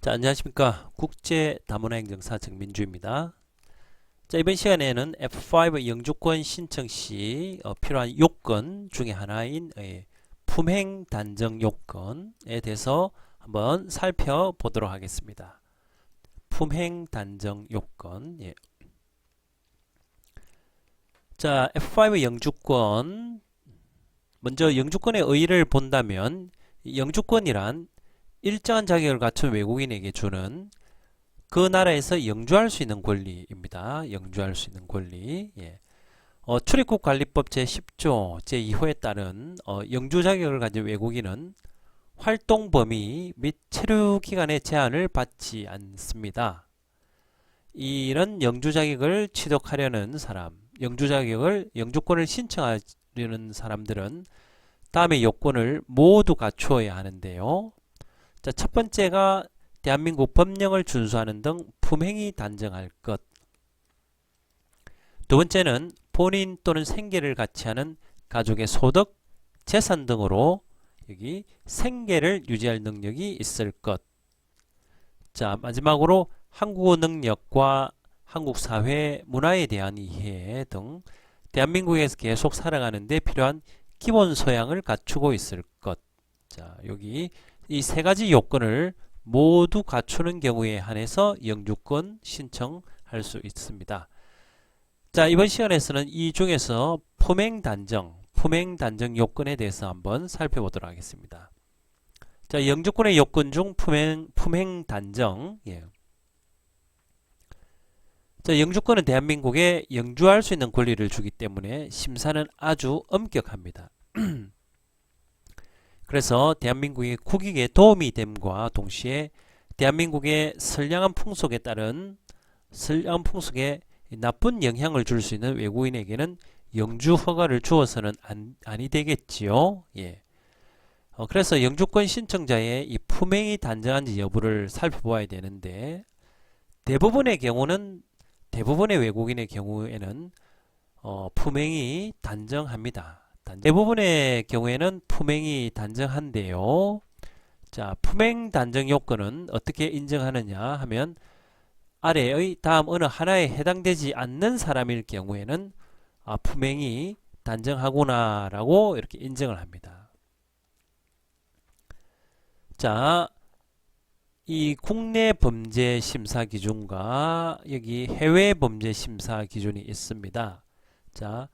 자, 안녕하십니까. 국제 다문화 행정사 정민주입니다. 자, 이번 시간에는 F5 영주권 신청 시 어, 필요한 요건 중에 하나인 예, 품행 단정 요건에 대해서 한번 살펴보도록 하겠습니다. 품행 단정 요건. 예. 자, F5 영주권 먼저 영주권의 의의를 본다면 이 영주권이란 일정한 자격을 갖춘 외국인에게 주는 그 나라에서 영주할 수 있는 권리입니다. 영주할 수 있는 권리. 예. 어, 출입국 관리법 제10조 제2호에 따른 어, 영주 자격을 가진 외국인은 활동 범위 및 체류 기간의 제한을 받지 않습니다. 이런 영주 자격을 취득하려는 사람, 영주 자격을 영주권을 신청하려는 사람들은 다음의 요건을 모두 갖추어야 하는데요. 자, 첫 번째가 대한민국 법령을 준수하는 등 품행이 단정할 것. 두 번째는 본인 또는 생계를 같이 하는 가족의 소득, 재산 등으로 여기 생계를 유지할 능력이 있을 것. 자, 마지막으로 한국어 능력과 한국 사회 문화에 대한 이해 등 대한민국에서 계속 살아가는 데 필요한 기본 소양을 갖추고 있을 것. 자, 여기 이 세 가지 요건을 모두 갖추는 경우에 한해서 영주권 신청할 수 있습니다. 자, 이번 시간에서는 이 중에서 품행 단정, 품행 단정 요건에 대해서 한번 살펴보도록 하겠습니다. 자, 영주권의 요건 중 품행, 품행 단정. 예. 자, 영주권은 대한민국에 영주할 수 있는 권리를 주기 때문에 심사는 아주 엄격합니다. 그래서 대한민국의 국익에 도움이 됨과 동시에 대한민국의 선량한 풍속에 따른 선량한 풍속에 나쁜 영향을 줄 수 있는 외국인에게는 영주 허가를 주어서는 안, 아니 되겠지요. 예. 어, 그래서 영주권 신청자의 이 품행이 단정한지 여부를 살펴보아야 되는데 대부분의 경우는 대부분의 외국인의 경우에는 어, 품행이 단정합니다. 대부분의 경우에는 품행이 단정한데요. 자, 품행 단정 요건은 어떻게 인정하느냐 하면 아래의 다음 어느 하나에 해당되지 않는 사람일 경우에는 아, 품행이 단정하구나라고 이렇게 인정을 합니다. 자, 이 국내 범죄 심사 기준과 여기 해외 범죄 심사 기준이 있습니다. 자,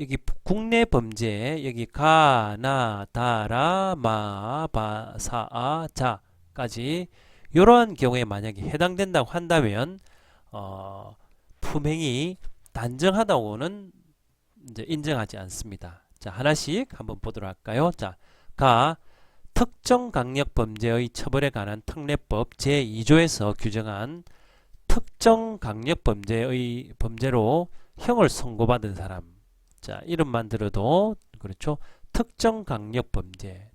여기 국내 범죄 여기 가나 다라 마바 사아 자까지 이러한 경우에 만약에 해당된다고 한다면 어, 품행이 단정하다고는 이제 인정하지 않습니다. 자 하나씩 한번 보도록 할까요? 자가 특정 강력 범죄의 처벌에 관한 특례법 제2조에서 규정한 특정 강력 범죄의 범죄로 형을 선고받은 사람 자, 이름만 들어도 그렇죠. 특정 강력 범죄에서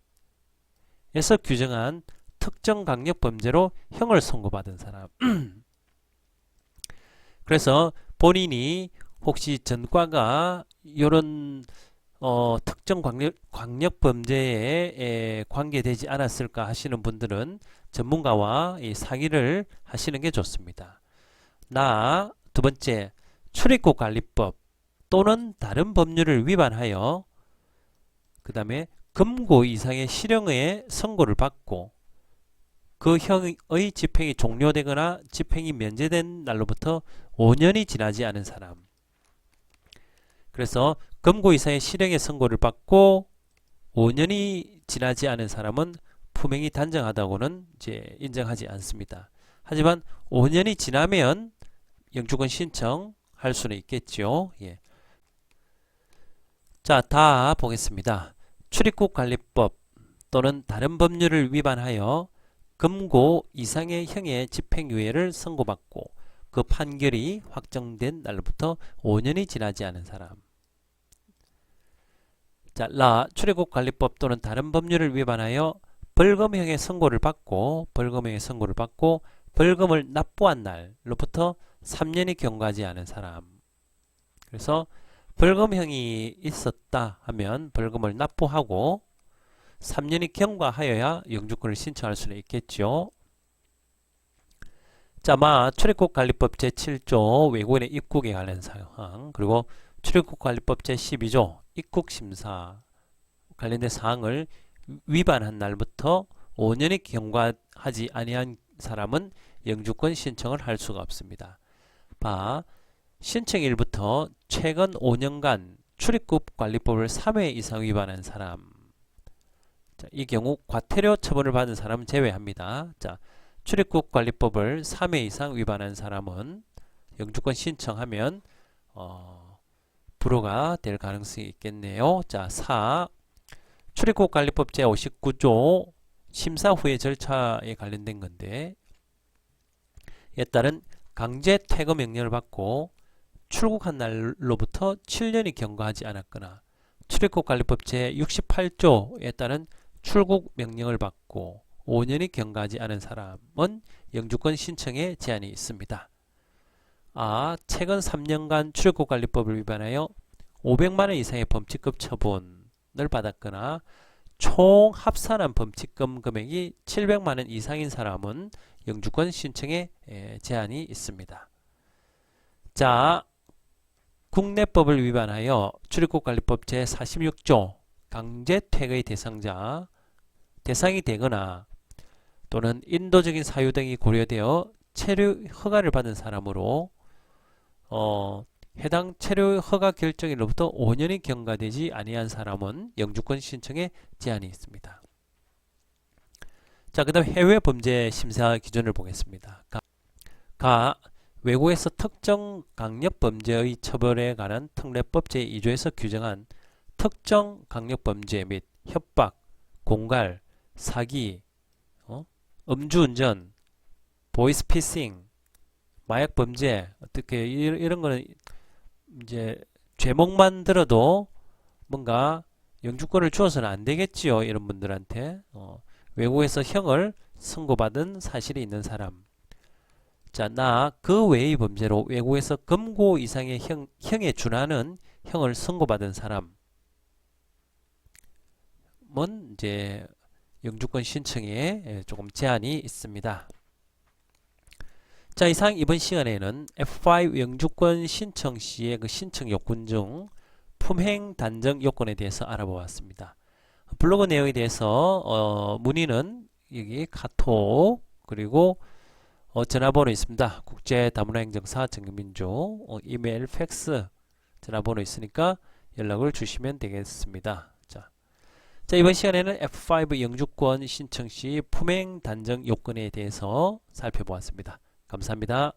규정한 특정 강력 범죄로 형을 선고받은 사람. 그래서 본인이 혹시 전과가 이런 어, 특정 강력, 강력 범죄에 에, 관계되지 않았을까 하시는 분들은 전문가와 이 상의를 하시는 게 좋습니다. 나 두 번째 출입국 관리법 또는 다른 법률을 위반하여 그 다음에 금고 이상의 실형의 선고를 받고 그 형의 집행이 종료되거나 집행이 면제된 날로부터 5년이 지나지 않은 사람 그래서 금고 이상의 실형의 선고를 받고 5년이 지나지 않은 사람은 품행이 단정하다고는 이제 인정하지 않습니다. 하지만 5년이 지나면 영주권 신청할 수는 있겠죠. 예. 자, 다 보겠습니다. 출입국 관리법 또는 다른 법률을 위반하여 금고 이상의 형의 집행유예를 선고받고 그 판결이 확정된 날부터 5년이 지나지 않은 사람. 자, 라 출입국 관리법 또는 다른 법률을 위반하여 벌금형의 선고를 받고 벌금형의 선고를 받고 벌금을 납부한 날로부터 3년이 경과하지 않은 사람. 그래서 벌금형이 있었다 하면 벌금을 납부하고 3년이 경과하여야 영주권을 신청할 수는 있겠죠. 자 마 출입국 관리법 제7조 외국인의 입국에 관련 사항 그리고 출입국 관리법 제12조 입국 심사 관련된 사항을 위반한 날부터 5년이 경과하지 아니한 사람은 영주권 신청을 할 수가 없습니다. 바 신청일부터 최근 5년간 출입국 관리법을 3회 이상 위반한 사람 자, 이 경우 과태료 처벌을 받은 사람은 제외합니다. 자, 출입국 관리법을 3회 이상 위반한 사람은 영주권 신청하면 어, 불허가 될 가능성이 있겠네요. 자, 4. 출입국 관리법 제59조 심사 후의 절차에 관련된 건데 이에 따른 강제 퇴거 명령을 받고 출국한 날로부터 7년이 경과하지 않았거나 출입국 관리법 제68조에 따른 출국 명령을 받고 5년이 경과하지 않은 사람은 영주권 신청에 제한이 있습니다. 아, 최근 3년간 출입국 관리법을 위반하여 500만 원 이상의 범칙금 처분을 받았거나 총 합산한 범칙금 금액이 700만 원 이상인 사람은 영주권 신청에 에, 제한이 있습니다. 자, 국내법을 위반하여 출입국 관리법 제46조 강제 퇴거의 대상자 대상이 되거나 또는 인도적인 사유 등이 고려되어 체류 허가를 받은 사람으로 어, 해당 체류 허가 결정일로부터 5년이 경과되지 아니한 사람은 영주권 신청에 제한이 있습니다. 자, 그 다음 해외 범죄 심사 기준을 보겠습니다. 가, 가 외국에서 특정 강력 범죄의 처벌에 관한 특례법 제2조에서 규정한 특정 강력 범죄 및 협박, 공갈, 사기, 어? 음주운전, 보이스피싱, 마약 범죄 어떻게 이- 이런 거는 이제 죄목만 들어도 뭔가 영주권을 주어서는 안 되겠지요 이런 분들한테 어, 외국에서 형을 선고받은 사실이 있는 사람 자 나 그 외의 범죄로 외국에서 금고 이상의 형, 형에 준하는 형을 선고받은 사람 은 이제 영주권 신청에 예, 조금 제한이 있습니다. 자 이상 이번 시간에는 F5 영주권 신청 시의 그 신청 요건 중 품행 단정 요건에 대해서 알아보았습니다. 블로그 내용에 대해서 어, 문의는 여기 카톡 그리고 어, 전화번호 있습니다. 국제다문화행정사 정민주 어, 이메일 팩스 전화번호 있으니까 연락을 주시면 되겠습니다. 자, 자 이번 시간에는 F5 영주권 신청 시 품행 단정 요건에 대해서 살펴보았습니다. 감사합니다.